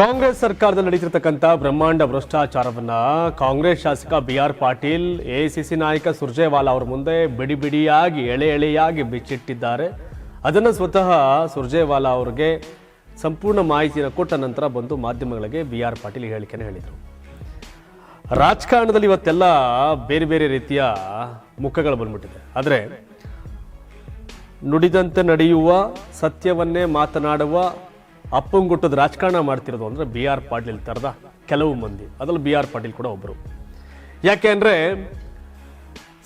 ಕಾಂಗ್ರೆಸ್ ಸರ್ಕಾರದಲ್ಲಿ ನಡೀತಿರ್ತಕ್ಕಂಥ ಬ್ರಹ್ಮಾಂಡ ಭ್ರಷ್ಟಾಚಾರವನ್ನ ಕಾಂಗ್ರೆಸ್ ಶಾಸಕ ಬಿ ಆರ್ ಪಾಟೀಲ್ ಎಐಸಿಸಿ ನಾಯಕ ಸುರ್ಜೇವಾಲಾ ಅವರ ಮುಂದೆ ಬಿಡಿ ಬಿಡಿಯಾಗಿ, ಎಳೆ ಎಳೆಯಾಗಿ ಬಿಚ್ಚಿಟ್ಟಿದ್ದಾರೆ. ಅದನ್ನು ಸ್ವತಃ ಸುರ್ಜೇವಾಲಾ ಅವರಿಗೆ ಸಂಪೂರ್ಣ ಮಾಹಿತಿಯನ್ನು ಕೊಟ್ಟ ನಂತರ ಬಂದು ಮಾಧ್ಯಮಗಳಿಗೆ ಬಿ ಆರ್ ಪಾಟೀಲ್ ಹೇಳಿಕೆಯನ್ನು ಹೇಳಿದರು. ರಾಜಕಾರಣದಲ್ಲಿ ಇವತ್ತೆಲ್ಲ ಬೇರೆ ಬೇರೆ ರೀತಿಯ ಮುಖಗಳು ಬಂದ್ಬಿಟ್ಟಿದೆ. ಆದರೆ ನುಡಿದಂತೆ ನಡೆಯುವ, ಸತ್ಯವನ್ನೇ ಮಾತನಾಡುವ ಅಪ್ಪಂಗುಟ್ಟದ ರಾಜಕಾರಣ ಮಾಡ್ತಿರೋದು ಅಂದರೆ ಬಿ ಆರ್ ಪಾಟೀಲ್ ಥರದ ಕೆಲವು ಮಂದಿ. ಅದರಲ್ಲಿ ಬಿ ಆರ್ ಪಾಟೀಲ್ ಕೂಡ ಒಬ್ಬರು ಯಾಕೆ ಅಂದರೆ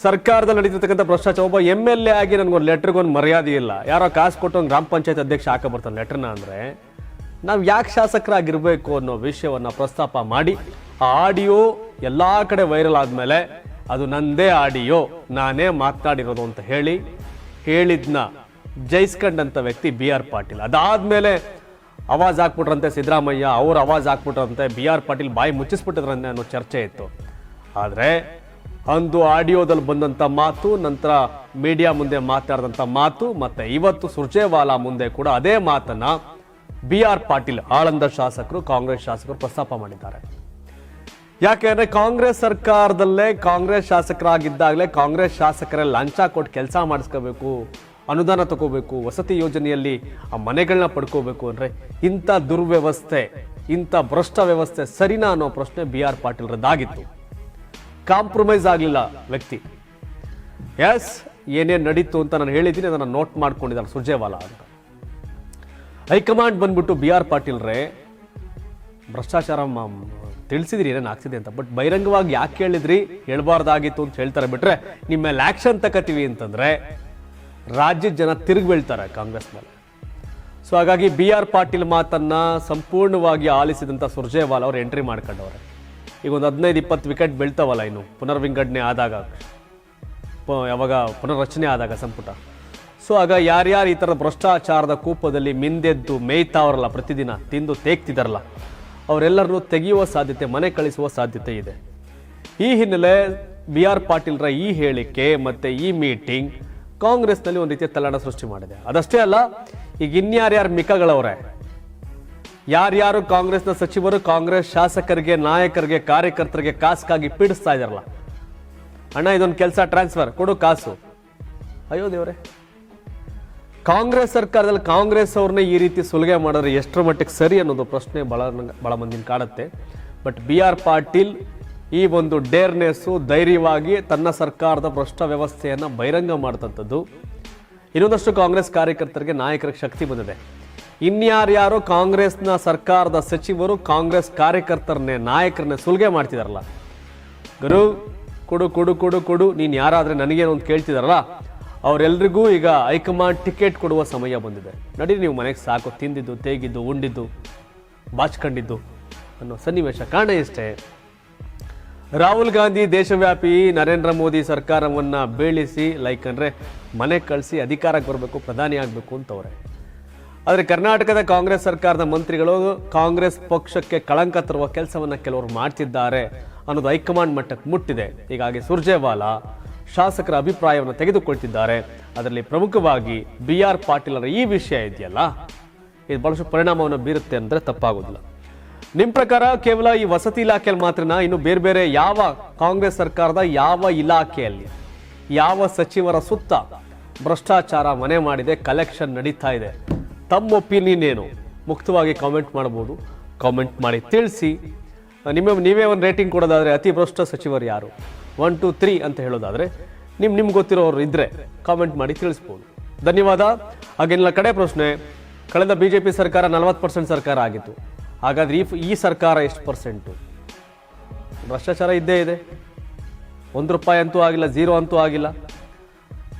ಸರ್ಕಾರದಲ್ಲಿ ನಡೀತಿರ್ತಕ್ಕಂಥ ಭ್ರಷ್ಟಾಚಾರ, ಒಬ್ಬ ಎಂ ಎಲ್ ಎ ಆಗಿ ನನಗೊಂದು ಲೆಟ್ರಿಗೊಂದು ಮರ್ಯಾದೆ ಇಲ್ಲ. ಯಾರೋ ಕಾಸು ಕೊಟ್ಟು ಒಂದು ಗ್ರಾಮ ಪಂಚಾಯತ್ ಅಧ್ಯಕ್ಷ ಹಾಕ ಬರ್ತಾನೆ ಲೆಟ್ರನ್ನ ಅಂದರೆ, ನಾವು ಯಾಕೆ ಶಾಸಕರಾಗಿರಬೇಕು ಅನ್ನೋ ವಿಷಯವನ್ನು ಪ್ರಸ್ತಾಪ ಮಾಡಿ, ಆ ಆಡಿಯೋ ಎಲ್ಲ ಕಡೆ ವೈರಲ್ ಆದಮೇಲೆ ಅದು ನಂದೇ ಆಡಿಯೋ, ನಾನೇ ಮಾತನಾಡಿರೋದು ಅಂತ ಹೇಳಿ ಹೇಳಿದ್ನ ಜೈಸ್ಕಂಡಂಥ ವ್ಯಕ್ತಿ ಬಿ ಆರ್ ಪಾಟೀಲ್. ಅದಾದ್ಮೇಲೆ ಅವಾಜ್ ಹಾಕ್ಬಿಟ್ರಂತೆ ಸಿದ್ದರಾಮಯ್ಯ, ಅವ್ರು ಅವಾಜ್ ಹಾಕ್ಬಿಟ್ರಂತೆ ಬಿ ಆರ್ ಪಾಟೀಲ್ ಬಾಯಿ ಮುಚ್ಚಿಸ್ಬಿಟ್ಟಿದ್ರಂತೆ ಅನ್ನೋ ಚರ್ಚೆ ಇತ್ತು. ಆದರೆ ಅಂದು ಆಡಿಯೋದಲ್ಲಿ ಬಂದಂಥ ಮಾತು, ನಂತರ ಮೀಡಿಯಾ ಮುಂದೆ ಮಾತಾಡಿದಂಥ ಮಾತು, ಮತ್ತು ಇವತ್ತು ಸುರ್ಜೇವಾಲಾ ಮುಂದೆ ಕೂಡ ಅದೇ ಮಾತನ್ನು ಬಿ ಆರ್ ಪಾಟೀಲ್, ಆಳಂದ ಶಾಸಕರು, ಕಾಂಗ್ರೆಸ್ ಶಾಸಕರು ಪ್ರಸ್ತಾಪ ಮಾಡಿದ್ದಾರೆ. ಯಾಕೆಂದ್ರೆ ಕಾಂಗ್ರೆಸ್ ಸರ್ಕಾರದಲ್ಲೇ ಕಾಂಗ್ರೆಸ್ ಶಾಸಕರಾಗಿದ್ದಾಗಲೇ ಕಾಂಗ್ರೆಸ್ ಶಾಸಕರೇ ಲಂಚ ಕೊಟ್ಟು ಕೆಲಸ ಮಾಡಿಸ್ಕೋಬೇಕು. ಅನುದಾನ ತಗೋಬೇಕು, ವಸತಿ ಯೋಜನೆಯಲ್ಲಿ ಆ ಮನೆಗಳನ್ನ ಪಡ್ಕೋಬೇಕು ಅಂದರೆ ಇಂಥ ದುರ್ವ್ಯವಸ್ಥೆ, ಇಂಥ ಭ್ರಷ್ಟ ವ್ಯವಸ್ಥೆ ಸರಿನಾ ಅನ್ನೋ ಪ್ರಶ್ನೆ ಬಿ ಆರ್ ಪಾಟೀಲ್ರದ್ದಾಗಿತ್ತು. ಕಾಂಪ್ರಮೈಸ್ ಆಗಲಿಲ್ಲ ವ್ಯಕ್ತಿ. ಎಸ್ ಏನೇನು ನಡೀತು ಅಂತ ನಾನು ಹೇಳಿದ್ದೀನಿ, ಅದನ್ನು ನೋಟ್ ಮಾಡ್ಕೊಂಡಿದ್ದಾರೆ ಸುರ್ಜೇವಾಲಾ ಅಂತ. ಹೈಕಮಾಂಡ್ ಬಂದ್ಬಿಟ್ಟು ಬಿ ಆರ್ ಪಾಟೀಲ್ರೇ, ಭ್ರಷ್ಟಾಚಾರ ತಿಳಿಸಿದ್ರಿ, ಏನೇನು ಆಗ್ತಿದೆ ಅಂತ. ಬಟ್ ಬಹಿರಂಗವಾಗಿ ಯಾಕೆ ಹೇಳಿದ್ರಿ? ಹೇಳ್ಬಾರ್ದಾಗಿತ್ತು ಅಂತ ಹೇಳ್ತಾರೆ ಬಿಟ್ರೆ, ನಿಮ್ಮ ಮೇಲೆ ಆಕ್ಷನ್ ತಗೋತೀವಿ ಅಂತಂದ್ರೆ ರಾಜ್ಯದ ಜನ ತಿರುಗಿ ಬೀಳ್ತಾರೆ ಕಾಂಗ್ರೆಸ್ ಮೇಲೆ. ಸೊ ಹಾಗಾಗಿ ಬಿ ಆರ್ ಪಾಟೀಲ್ ಮಾತನ್ನ ಸಂಪೂರ್ಣವಾಗಿ ಆಲಿಸಿದಂಥ ಸುರ್ಜೇವಾಲ್ ಅವ್ರು ಎಂಟ್ರಿ ಮಾಡ್ಕೊಂಡವ್ರೆ. ಈಗ ಒಂದು ಹದಿನೈದು, ಇಪ್ಪತ್ತು ವಿಕೆಟ್ ಬೀಳ್ತಾವಲ್ಲ ಇನ್ನು, ಪುನರ್ವಿಂಗಡಣೆ ಆದಾಗ. ಯಾವಾಗ ಪುನರ್ರಚನೆ ಆದಾಗ ಸಂಪುಟ. ಸೊ ಆಗ ಯಾರ್ಯಾರು ಈ ಥರ ಭ್ರಷ್ಟಾಚಾರದ ಕೂಪದಲ್ಲಿ ಮಿಂದೆದ್ದು ಮೇಯ್ತಾವ್ರಲ್ಲ ಪ್ರತಿದಿನ, ತಿಂದು ತೇಗ್ತಿದಾರಲ್ಲ, ಅವರೆಲ್ಲರನ್ನು ತೆಗೆಯುವ ಸಾಧ್ಯತೆ, ಮನೆ ಕಳಿಸುವ ಸಾಧ್ಯತೆ ಇದೆ. ಈ ಹಿನ್ನೆಲೆ ಬಿ ಆರ್ ಪಾಟೀಲ್ರ ಈ ಹೇಳಿಕೆ ಮತ್ತು ಈ ಮೀಟಿಂಗ್ ಕಾಂಗ್ರೆಸ್ನಲ್ಲಿ ಒಂದು ರೀತಿಯ ತಲ್ಲಣ ಸೃಷ್ಟಿ ಮಾಡಿದೆ. ಅದಷ್ಟೇ ಅಲ್ಲ, ಈಗ ಇನ್ಯಾರ್ಯಾರು ಮಿಕಗಳವ್ರೆ, ಯಾರ್ಯಾರು ಕಾಂಗ್ರೆಸ್ನ ಸಚಿವರು ಕಾಂಗ್ರೆಸ್ ಶಾಸಕರಿಗೆ, ನಾಯಕರಿಗೆ, ಕಾರ್ಯಕರ್ತರಿಗೆ ಕಾಸ್ಗಾಗಿ ಪೀಡಿಸ್ತಾ ಇದಾರಲ್ಲ ಅಣ್ಣ ಇದೊಂದು ಕೆಲಸ, ಟ್ರಾನ್ಸ್ಫರ್, ಕೊಡು ಕಾಸು. ಅಯ್ಯೋ ದೇವ್ರೆ, ಕಾಂಗ್ರೆಸ್ ಸರ್ಕಾರದಲ್ಲಿ ಕಾಂಗ್ರೆಸ್ ಅವ್ರನ್ನ ಈ ರೀತಿ ಸುಲಿಗೆ ಮಾಡಿದ್ರೆ ಎಷ್ಟರ ಮಟ್ಟಿಗೆ ಸರಿ ಅನ್ನೋದು ಪ್ರಶ್ನೆ ಬಹಳ ಬಹಳ ಮಂದಿನ ಕಾಡುತ್ತೆ. ಬಟ್ ಬಿ ಆರ್ ಪಾಟೀಲ್ ಈ ಒಂದು ಡೇರ್ನೆಸ್ಸು ಧೈರ್ಯವಾಗಿ ತನ್ನ ಸರ್ಕಾರದ ಭ್ರಷ್ಟ ವ್ಯವಸ್ಥೆಯನ್ನು ಬಹಿರಂಗ ಮಾಡಿದಂಥದ್ದು ಇನ್ನೊಂದಷ್ಟು ಕಾಂಗ್ರೆಸ್ ಕಾರ್ಯಕರ್ತರಿಗೆ ನಾಯಕರಿಗೆ ಶಕ್ತಿ ಬಂದಿದೆ. ಇನ್ಯಾರ್ಯಾರು ಕಾಂಗ್ರೆಸ್ನ ಸರ್ಕಾರದ ಸಚಿವರು ಕಾಂಗ್ರೆಸ್ ಕಾರ್ಯಕರ್ತರನ್ನೇ, ನಾಯಕರನ್ನೇ ಸುಲಿಗೆ ಮಾಡ್ತಿದಾರಲ್ಲ. ಗುರು, ಕೊಡು ಕೊಡು ಕೊಡು ಕೊಡು, ನೀನು ಯಾರಾದರೆ ನನಗೇನು ಒಂದು ಕೇಳ್ತಿದಾರಲ್ಲ, ಅವರೆಲ್ರಿಗೂ ಈಗ ಹೈಕಮಾಂಡ್ ಟಿಕೆಟ್ ಕೊಡುವ ಸಮಯ ಬಂದಿದೆ. ನಡೀರಿ, ನೀವು ಮನೆಗೆ ಸಾಕು, ತಿಂದಿದ್ದು, ತೇಗಿದ್ದು, ಉಂಡಿದ್ದು, ಬಾಚ್ಕೊಂಡಿದ್ದು ಅನ್ನೋ ಸನ್ನಿವೇಶ ಕಾರಣ ಇಷ್ಟೇ. ರಾಹುಲ್ ಗಾಂಧಿ ದೇಶವ್ಯಾಪಿ ನರೇಂದ್ರ ಮೋದಿ ಸರ್ಕಾರವನ್ನು ಬೀಳಿಸಿ ಲೈಕ್ ಅಂದರೆ ಮನೆ ಕಳಿಸಿ ಅಧಿಕಾರಕ್ಕೆ ಬರಬೇಕು, ಪ್ರಧಾನಿ ಆಗಬೇಕು ಅಂತವ್ರೆ. ಆದರೆ ಕರ್ನಾಟಕದ ಕಾಂಗ್ರೆಸ್ ಸರ್ಕಾರದ ಮಂತ್ರಿಗಳು ಕಾಂಗ್ರೆಸ್ ಪಕ್ಷಕ್ಕೆ ಕಳಂಕ ತರುವ ಕೆಲಸವನ್ನು ಕೆಲವರು ಮಾಡ್ತಿದ್ದಾರೆ ಅನ್ನೋದು ಹೈಕಮಾಂಡ್ ಮಟ್ಟಕ್ಕೆ ಮುಟ್ಟಿದೆ. ಹೀಗಾಗಿ ಸುರ್ಜೇವಾಲಾ ಶಾಸಕರ ಅಭಿಪ್ರಾಯವನ್ನು ತೆಗೆದುಕೊಳ್ತಿದ್ದಾರೆ. ಅದರಲ್ಲಿ ಪ್ರಮುಖವಾಗಿ ಬಿ ಆರ್ ಪಾಟೀಲರ ಈ ವಿಷಯ ಇದೆಯಲ್ಲ? ಇದು ಬಹಳಷ್ಟು ಪರಿಣಾಮವನ್ನು ಬೀರುತ್ತೆ ಅಂದರೆ ತಪ್ಪಾಗೋದಿಲ್ಲ. ನಿಮ್ ಪ್ರಕಾರ ಕೇವಲ ಈ ವಸತಿ ಇಲಾಖೆಯಲ್ಲಿ ಮಾತ್ರನಾ? ಇನ್ನು ಬೇರೆ ಬೇರೆ ಯಾವ ಕಾಂಗ್ರೆಸ್ ಸರ್ಕಾರದ ಯಾವ ಇಲಾಖೆಯಲ್ಲಿ ಯಾವ ಸಚಿವರ ಸುತ್ತ ಭ್ರಷ್ಟಾಚಾರ ಮನೆ ಮಾಡಿದೆ ಕಲೆಕ್ಷನ್ ನಡೀತಾ ಇದೆ? ತಮ್ಮ ಒಪಿನಿಯನ್ ಏನು? ಮುಕ್ತವಾಗಿ ಕಾಮೆಂಟ್ ಮಾಡಬಹುದು ಕಾಮೆಂಟ್ ಮಾಡಿ ತಿಳಿಸಿ. ನಿಮ್ಮ, ನೀವೇ ಒಂದು ರೇಟಿಂಗ್ ಕೊಡೋದಾದರೆ ಅತಿ ಭ್ರಷ್ಟ ಸಚಿವರು ಯಾರು? ಒನ್ ಟು ತ್ರೀ ಅಂತ ಹೇಳೋದಾದರೆ ನಿಮ್ಮ ನಿಮ್ಗೆ ಗೊತ್ತಿರೋರು ಇದ್ದರೆ ಕಾಮೆಂಟ್ ಮಾಡಿ ತಿಳಿಸ್ಬೋದು. ಧನ್ಯವಾದ. ಹಾಗೆಲ್ಲ ಕಡೆ ಪ್ರಶ್ನೆ, ಕಳೆದ ಬಿಜೆಪಿ ಸರ್ಕಾರ ನಲವತ್ತು ಪರ್ಸೆಂಟ್ ಸರ್ಕಾರ ಆಗಿತ್ತು. ಹಾಗಾದ್ರೆ ಈ ಈ ಸರ್ಕಾರ ಎಷ್ಟು ಪರ್ಸೆಂಟು? ಭ್ರಷ್ಟಾಚಾರ ಇದ್ದೇ ಇದೆ. ಒಂದು ರೂಪಾಯಿ ಅಂತೂ ಆಗಿಲ್ಲ ಜೀರೋ ಅಂತೂ ಆಗಿಲ್ಲ.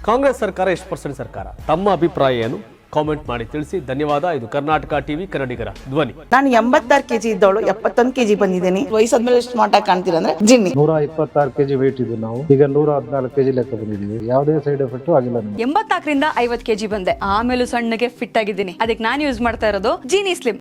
ಕಾಂಗ್ರೆಸ್ ಸರ್ಕಾರ ಎಷ್ಟು ಪರ್ಸೆಂಟ್ ಸರ್ಕಾರ? ತಮ್ಮ ಅಭಿಪ್ರಾಯ ಏನು? ಕಾಮೆಂಟ್ ಮಾಡಿ ತಿಳಿಸಿ. ಧನ್ಯವಾದ. ಇದು ಕರ್ನಾಟಕ ಟಿವಿ ಕನ್ನಡಿಗರ ಧ್ವನಿ. ನಾನು ಎಂಬತ್ತಾರು ಕೆಜಿ ಇದ್ದವಳು ಎಪ್ಪತ್ತೊಂದು ಕೆಜಿ ಬಂದಿದ್ದೀನಿ. ವಯಸ್ಸಾದ್ಮೇಲೆ ಎಷ್ಟು ಮಾಟ ಕಾಣ್ತೀರ ಅಂದ್ರೆ ಜಿನ್ನಿ. ನೂರ ಇಪ್ಪತ್ತಾರು ಕೆಜಿ ವೇಟ್ ಇದ್ದು ನಾವು. ಈಗ ನೂರ ಹದಿನಾಲ್ಕು ಕೆಜಿ ಲೆಕ್ಕ ಬಂದಿದ್ದೀವಿ. ಯಾವುದೇ ಸೈಡ್ ಎಫೆಕ್ಟ್ ಆಗಿಲ್ಲ ಎಂಬತ್ನಾಲ್ಕರಿಂದ ಐವತ್ ಕೆಜಿ ಬಂದೆ. ಆಮೇಲೂ ಸಣ್ಣಗೆ ಫಿಟ್ ಆಗಿದ್ದೀನಿ. ಅದಕ್ಕೆ ನಾನು ಯೂಸ್ ಮಾಡ್ತಾ ಇರೋದು ಜೀನಿ ಸ್ಲಿಮ್